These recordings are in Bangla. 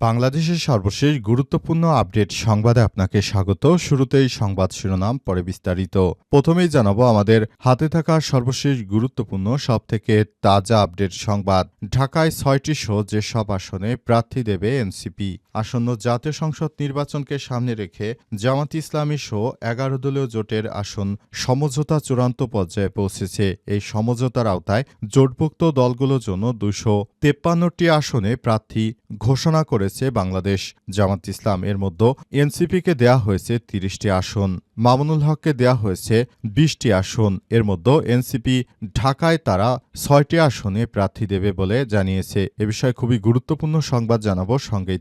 বাংলাদেশের সর্বশেষ গুরুত্বপূর্ণ আপডেট সংবাদে আপনাকে স্বাগত। শুরুতেই সংবাদ শিরোনাম, পরে বিস্তারিত। প্রথমেই জানাব আমাদের হাতে থাকা সর্বশেষ গুরুত্বপূর্ণ, সবথেকে তাজা আপডেট সংবাদ। ঢাকায় ছয়টি শো, যেসব আসনে প্রার্থী দেবে এনসিপি। আসন্ন জাতীয় সংসদ নির্বাচনকে সামনে রেখে জামাত ইসলামী শো, এগারো দলীয় জোটের আসন সমঝোতা চূড়ান্ত পর্যায়ে পৌঁছেছে। এই সমঝোতার আওতায় জোটভুক্ত দলগুলোর জন্য দুশো তেপ্পান্নটি আসনে প্রার্থী ঘোষণা করেছে বাংলাদেশ। জামাত ইসলাম এর মধ্যে এনসিপিকে দেয়া হয়েছে তিরিশটি আসন। মামুনুল হককে দেয়া হয়েছে বিশটি আসন। এর মধ্যে এনসিপি ঢাকায় তারা ছয়টি আসনে প্রার্থী দেবে বলে জানিয়েছে। এ বিষয়ে খুবই গুরুত্বপূর্ণ সংবাদ জানাব সঙ্গে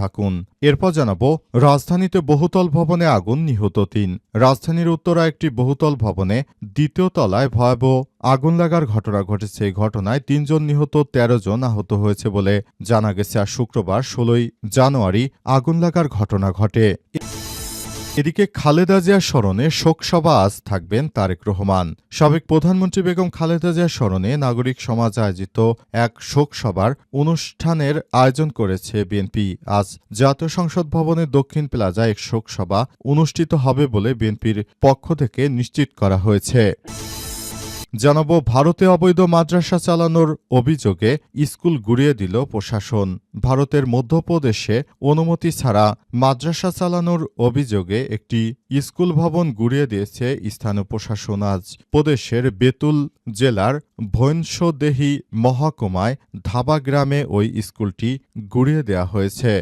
থাকুন। এরপর জানাব, রাজধানীতে বহুতল ভবনে আগুন নিহত তিন। রাজধানীর উত্তরা একটি বহুতল ভবনে দ্বিতীয় তলায় ভয়াবহ আগুন লাগার ঘটনা ঘটেছে। এই ঘটনায় তিনজন নিহত ১৩ জন আহত হয়েছে বলে জানা গেছে। আর শুক্রবার, ষোলোই জানুয়ারি, আগুন লাগার ঘটনা ঘটে। এদিকে খালেদা জিয়ার স্মরণে শোকসভা আজ থাকবেন তারেক রহমান। সাবেক প্রধানমন্ত্রী বেগম খালেদা জিয়ার স্মরণে নাগরিক সমাজ আয়োজিত এক শোকসভার অনুষ্ঠানের আয়োজন করেছে বিএনপি। আজ জাতীয় সংসদ ভবনের দক্ষিণ প্লাজায় এক শোকসভা অনুষ্ঠিত হবে বলে বিএনপির পক্ষ থেকে নিশ্চিত করা হয়েছে। জানাব, ভারতে অবৈধ মাদ্রাসা চালানোর অভিযোগে স্কুল গুড়িয়ে দিল প্রশাসন। ভারতের মধ্যপ্রদেশে অনুমতি ছাড়া মাদ্রাসা চালানোর অভিযোগে একটি স্কুল ভবন গুড়িয়ে দিয়েছে স্থানীয় প্রশাসন। আজ প্রদেশের বেতুল জেলার ভৈনসদেহী মহকুমায় ধাবা গ্রামে ওই স্কুলটি গুড়িয়ে দেওয়া হয়েছে।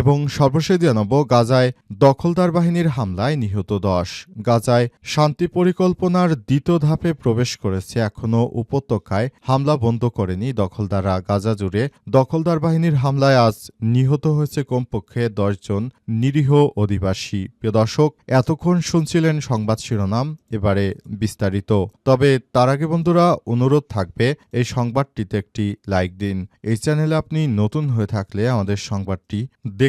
এবং সর্বশেষ জানাব গাজায় দখলদার বাহিনীর হামলায় নিহত দশ। গাজায় শান্তি পরিকল্পনার দ্বিতীয় ধাপে প্রবেশ করেছে এখনও উপত্যকায়। হামলা বন্ধ করেনি দখলদাররা। গাজা জুড়ে দখলদার বাহিনীর হামলায় আজ নিহত হয়েছে কমপক্ষে দশজন নিরীহ অধিবাসী। প্রিয় দর্শক, এতক্ষণ শুনছিলেন সংবাদ শিরোনাম, এবারে বিস্তারিত। তবে তার আগে বন্ধুরা, অনুরোধ থাকবে এই সংবাদটিতে একটি লাইক দিন। এই চ্যানেলে আপনি নতুন হয়ে থাকলে আমাদের সংবাদটি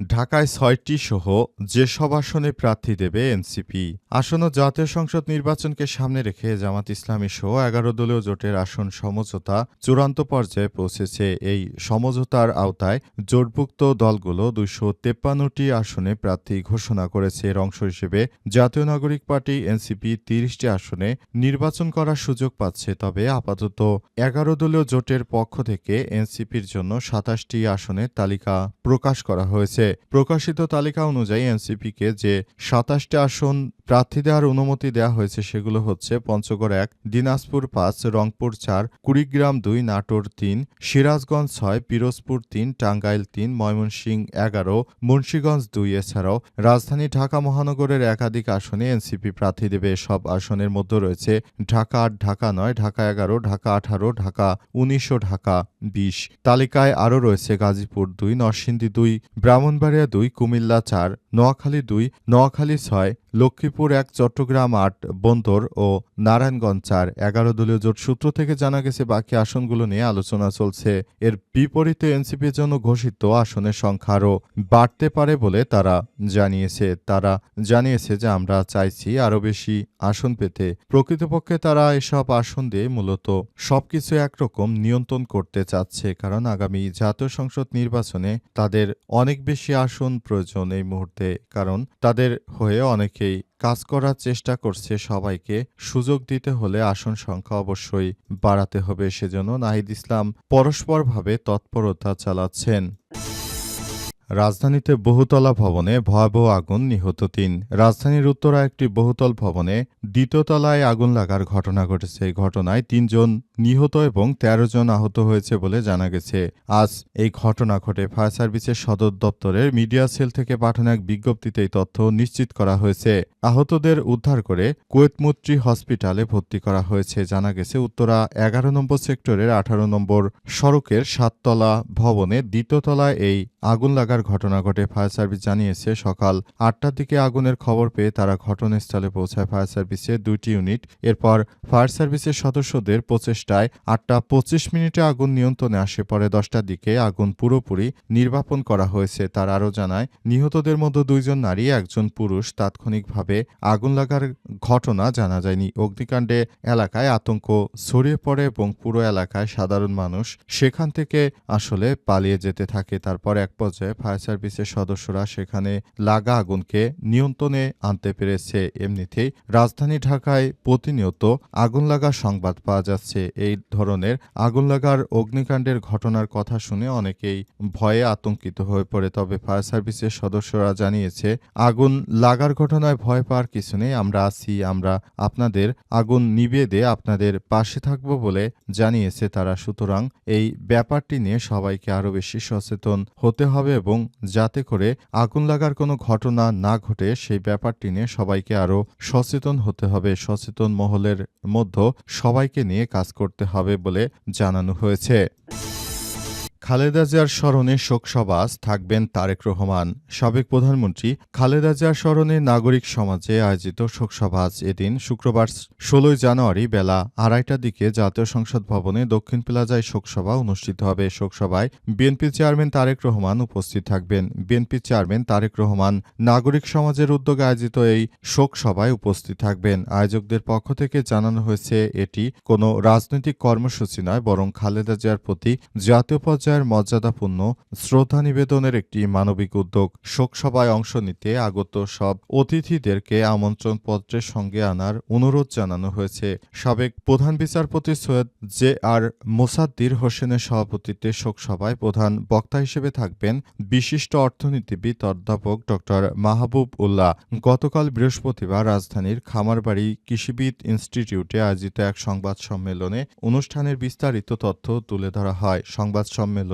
ঢাকায় ছয়টি সহ যেসব আসনে প্রার্থী দেবে এনসিপি। আসন্ন জাতীয় সংসদ নির্বাচনকে সামনে রেখে জামাত ইসলামী সহ এগারো দলীয় জোটের আসন সমঝোতা চূড়ান্ত পর্যায়ে পৌঁছেছে। এই সমঝোতার আওতায় জোটভুক্ত দলগুলো দুইশো তেপ্পান্নটি আসনে প্রার্থী ঘোষণা করেছে। এর অংশ হিসেবে জাতীয় নাগরিক পার্টি এনসিপি তিরিশটি আসনে নির্বাচন করার সুযোগ পাচ্ছে। তবে আপাতত এগারো দলীয় জোটের পক্ষ থেকে এনসিপির জন্য সাতাশটি আসনের তালিকা প্রকাশ করা হয়েছে। প্রকাশিত তালিকা অনুযায়ী এনসিপিকে যে সাতাশটি আসন প্রার্থী দেওয়ার অনুমতি দেওয়া হয়েছে সেগুলো হচ্ছে পঞ্চগড় এক, দিনাজপুর পাঁচ, রংপুর চার, কুড়িগ্রাম দুই, নাটোর তিন, সিরাজগঞ্জ ছয়, পিরোজপুর তিন, টাঙ্গাইল তিন, ময়মনসিংহ এগারো, মুন্সীগঞ্জ দুই এছাড়াও রাজধানী ঢাকা মহানগরের একাধিক আসনে এনসিপি প্রার্থী দেবে। সব আসনের মধ্যে রয়েছে ঢাকা আট, ঢাকা নয়, ঢাকা এগারো, ঢাকা আঠারো, ঢাকা উনিশ ও ঢাকা বিশ। তালিকায় আরও রয়েছে গাজীপুর দুই, নরসিংদী দুই, ব্রাহ্মণবাড়িয়া দুই, কুমিল্লা চার নোয়াখালী দুই, নোয়াখালী ছয়, লক্ষ্মীপুর এক, চট্টগ্রাম আট, বন্দর ও নারায়ণগঞ্জ চার। এগারো দলীয় জোট সূত্র থেকে জানা গেছে, বাকি আসনগুলো নিয়ে আলোচনা চলছে। এর বিপরীতে এনসিপির জন্য ঘোষিত আসনের সংখ্যা আরও বাড়তে পারে বলে তারা জানিয়েছে। তারা জানিয়েছে যে, আমরা চাইছি আরও বেশি আসন পেতে। প্রকৃতপক্ষে তারা এসব আসন দিয়ে মূলত সবকিছু একরকম নিয়ন্ত্রণ করতে চাচ্ছে, কারণ আগামী জাতীয় সংসদ নির্বাচনে তাদের অনেক বেশি আসন প্রয়োজন এই মুহূর্তে। কারণ তাদের হয়ে অনেকেই কাজ করার চেষ্টা করছে সবাইকে সুযোগ দিতে হলে আসন সংখ্যা অবশ্যই বাড়াতে হবে। সেজন্য নাহিদ ইসলাম পরস্পরভাবে তৎপরতা চালাচ্ছেন। রাজধানীতে বহুতলা ভবনে ভয়াবহ আগুন নিহত তিন। রাজধানীর উত্তরা একটি বহুতল ভবনে দ্বিতীয় তলায় আগুন লাগার ঘটনা ঘটেছে। এই ঘটনায় তিনজন নিহত এবং ১৩ জন আহত হয়েছে বলে জানা গেছে। আজ এই ঘটনা ঘটে। ফায়ার সার্ভিসের সদর দপ্তরের মিডিয়া সেল থেকে পাঠানো এক বিজ্ঞপ্তিতে এই তথ্য নিশ্চিত করা হয়েছে। আহতদের উদ্ধার করে কুয়েতমুত্রী হসপিটালে ভর্তি করা হয়েছে। জানা গেছে, উত্তরা এগারো নম্বর সেক্টরের আঠারো নম্বর সড়কের সাততলা ভবনে দ্বিতীয় তলায় এই আগুন লাগার ঘটনা ঘটে ফায়ার সার্ভিস জানিয়েছে, সকাল আটটার দিকে আগুনের খবর পেয়ে তারা ঘটনাস্থলে পৌঁছায়। ফায়ার সার্ভিসের দুটি ইউনিট। এরপর ফায়ার সার্ভিসের সদস্যদের প্রচেষ্টায় আটটা পঁচিশ মিনিটে আগুন নিয়ন্ত্রণে আসে। পরে দশটার দিকে আগুন পুরোপুরি নির্বাপন করা হয়েছে। তার আরও জানায়, নিহতদের মধ্যে দুইজন নারী, একজন পুরুষ। তাৎক্ষণিকভাবে আগুন লাগার ঘটনা জানা যায়নি। অগ্নিকাণ্ডে এলাকায় আতঙ্ক ছড়িয়ে পড়ে এবং পুরো এলাকায় সাধারণ মানুষ সেখান থেকে আসলে পালিয়ে যেতে থাকে। তারপর এক পর্যায়ে ফায়ার সার্ভিসের সদস্যরা সেখানে লাগা আগুনকে নিয়ন্ত্রণে আনতে পেরেছে। এমনিতেই রাজধানী ঢাকায় প্রতিনিয়ত আগুন লাগার সংবাদ পাওয়া যাচ্ছে। এই ধরনের আগুন লাগার অগ্নিকাণ্ডের ঘটনার কথা শুনে অনেকেই ভয়ে আতঙ্কিত হয়ে পড়ে। তবে ফায়ার সার্ভিসের সদস্যরা জানিয়েছে, আগুন লাগার ঘটনায় ভয় পাওয়ার কিছু নেই, আমরা আছি, আমরা আপনাদের আগুন নিভিয়ে দিয়ে আপনাদের পাশে থাকব বলে জানিয়েছে তারা। সুতরাং এই ব্যাপারটি নিয়ে সবাইকে আরও বেশি সচেতন হতে হবে এবং যাতে করে আগুন লাগার কোনো ঘটনা না ঘটে, সেই ব্যাপারটি নিয়ে সবাইকে আরও সচেতন হতে হবে। সচেতন মহলের মধ্যে সবাইকে নিয়ে কাজ করতে হবে বলে জানানো হয়েছে। খালেদা জিয়ার স্মরণে শোকসভা আজ থাকবেন তারেক রহমান। সাবেক প্রধানমন্ত্রী খালেদা জিয়ার স্মরণে নাগরিক সমাজে আয়োজিত শোকসভা আজ এদিন শুক্রবার ষোলোই জানুয়ারি বেলা আড়াইটার দিকে জাতীয় সংসদ ভবনে দক্ষিণ প্লাজায় শোকসভা অনুষ্ঠিত হবে। শোকসভায় বিএনপি চেয়ারম্যান তারেক রহমান উপস্থিত থাকবেন। বিএনপি চেয়ারম্যান তারেক রহমান নাগরিক সমাজের উদ্যোগে আয়োজিত এই শোকসভায় উপস্থিত থাকবেন। আয়োজকদের পক্ষ থেকে জানানো হয়েছে, এটি কোনো রাজনৈতিক কর্মসূচি নয়, বরং খালেদা জিয়ার প্রতি জাতীয় পর্যায়ের মর্যাদাপূর্ণ, শ্রদ্ধা নিবেদনের একটি মানবিক উদ্যোগ। শোকসভায় অংশ নিতে আগত সব অতিথিদেরকে আমন্ত্রণ পত্রের সঙ্গে আনার অনুরোধ জানানো হয়েছে। সাবেক প্রধান বিচারপতি সৈয়দ জে আর মোসাদ্দির হোসেনের সভাপতিত্বে শোকসভায় প্রধান বক্তা হিসেবে থাকবেন বিশিষ্ট অর্থনীতিবিদ অধ্যাপক ড. মাহবুব উল্লাহ। গতকাল বৃহস্পতিবার রাজধানীর খামারবাড়ি কৃষিবিদ ইনস্টিটিউটে আয়োজিত এক সংবাদ সম্মেলনে অনুষ্ঠানের বিস্তারিত তথ্য তুলে ধরা হয়। সংবাদ সম্মেলনে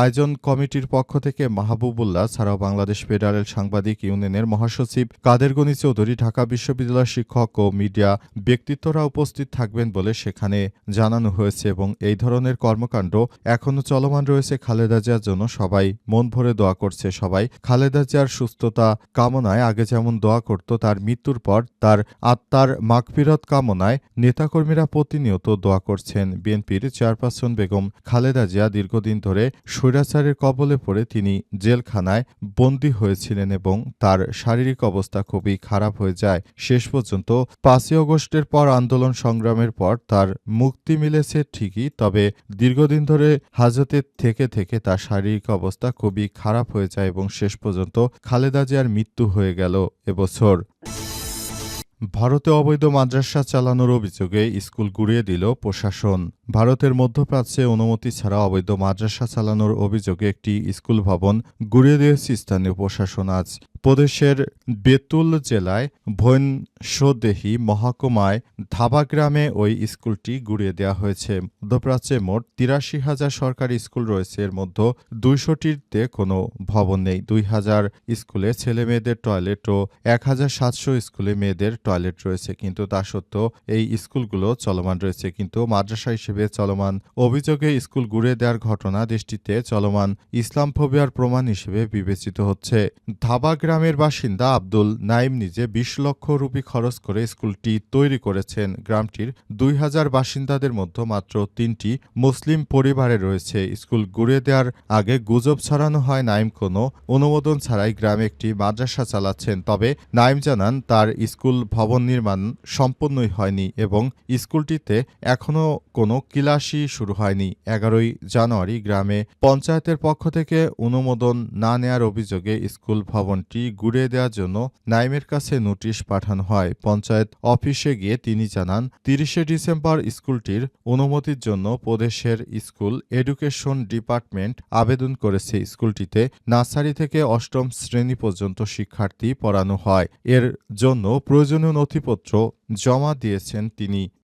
আয়োজন কমিটির পক্ষ থেকে মাহবুবুল্লাহ ছাড়াও বাংলাদেশ ফেডারেল সাংবাদিক ইউনিয়নের মহাসচিব কাদের গনি চৌধুরী, ঢাকা বিশ্ববিদ্যালয়ের শিক্ষক ও মিডিয়া ব্যক্তিত্বরা উপস্থিত থাকবেন বলে সেখানে জানানো হয়েছে এবং এই ধরনের কর্মকাণ্ড এখনও চলমান রয়েছে খালেদা জিয়ার জন্য। সবাই মন ভরে দোয়া করছে, সবাই খালেদা জিয়ার সুস্থতা কামনায় আগে যেমন দোয়া করত, তার মৃত্যুর পর তার আত্মার মাগফিরত কামনায় নেতাকর্মীরা প্রতিনিয়ত দোয়া করছেন। বিএনপির চেয়ারপারসন বেগম খালেদা জিয়া দীর্ঘদিন ধরে স্বৈরাচারের কবলে পড়ে তিনি জেলখানায় বন্দী হয়েছিলেন এবং তার শারীরিক অবস্থা খুবই খারাপ হয়ে যায়। শেষ পর্যন্ত পাঁচই অগস্টের পর আন্দোলন সংগ্রামের পর তার মুক্তি মিলেছে ঠিকই, তবে দীর্ঘদিন ধরে হাজতে থেকে থেকে তার শারীরিক অবস্থা খুবই খারাপ হয়ে যায় এবং শেষ পর্যন্ত খালেদা জিয়ার মৃত্যু হয়ে গেল এবছর। ভারতে অবৈধ মাদ্রাসা চালানোর অভিযোগে স্কুল গুড়িয়ে দিল প্রশাসন। ভারতের মধ্যপ্রাচ্যে অনুমতি ছাড়া অবৈধ মাদ্রাসা চালানোর অভিযোগে একটি স্কুল ভবন গুড়িয়ে দিয়েছে স্থানীয় প্রশাসন আজ। প্রদেশের বেতুল জেলায় ভৈনসদেহী মহকুমায় ধাবা গ্রামে ওই স্কুলটি গুড়িয়ে দেওয়া হয়েছে। মধ্যপ্রাচ্যে মোট তিরাশি হাজার সরকারি স্কুল রয়েছে। এর মধ্যে দুইশোটিতে কোনো ভবন নেই। দুই হাজার স্কুলে ছেলে মেয়েদের টয়লেট ও এক হাজার সাতশো স্কুলে মেয়েদের টয়লেট রয়েছে। কিন্তু তা সত্ত্বেও এই স্কুলগুলো চলমান রয়েছে। কিন্তু মাদ্রাসা হিসেবে চলমান অভিযোগে স্কুল গুড়িয়ে দেওয়ার ঘটনা দেশটিতে চলমান ইসলাম ফোবিয়ার প্রমাণ হিসেবে বিবেচিত হচ্ছে। ধাবা গ্রামের বাসিন্দা আব্দুল নাইম নিজে বিশ লক্ষ রুপি খরচ করে স্কুলটি তৈরি করেছেন। গ্রামটির দুই হাজার বাসিন্দাদের মধ্যে মাত্র তিনটি মুসলিম পরিবারে রয়েছে। স্কুল গুড়িয়ে দেওয়ার আগে গুজব ছড়ানো হয় নাইম কোনো, অনুমোদন ছাড়াই গ্রামে একটি মাদ্রাসা চালাচ্ছেন। তবে নাইম জানান, তার স্কুল ভবন নির্মাণ সম্পূর্ণই হয়নি এবং স্কুলটিতে এখনও কোনো কিলাসই শুরু হয়নি। এগারোই জানুয়ারি গ্রামে পঞ্চায়েতের পক্ষ থেকে অনুমোদন না নেয়ার অভিযোগে স্কুল ভবনটি গুড়িয়ে দেওয়ার জন্য নাইমের কাছে নোটিশ পাঠানো হয়। পঞ্চায়েত অফিসে গিয়ে তিনি জানান, তিরিশে ডিসেম্বর স্কুলটির অনুমতির জন্য প্রদেশের স্কুল এডুকেশন ডিপার্টমেন্ট আবেদন করেছে। স্কুলটিতে নার্সারি থেকে অষ্টম শ্রেণি পর্যন্ত শিক্ষার্থী পড়ানো হয়। এর জন্য প্রয়োজনীয় নথিপত্র জমা দিয়েছেন তিনি।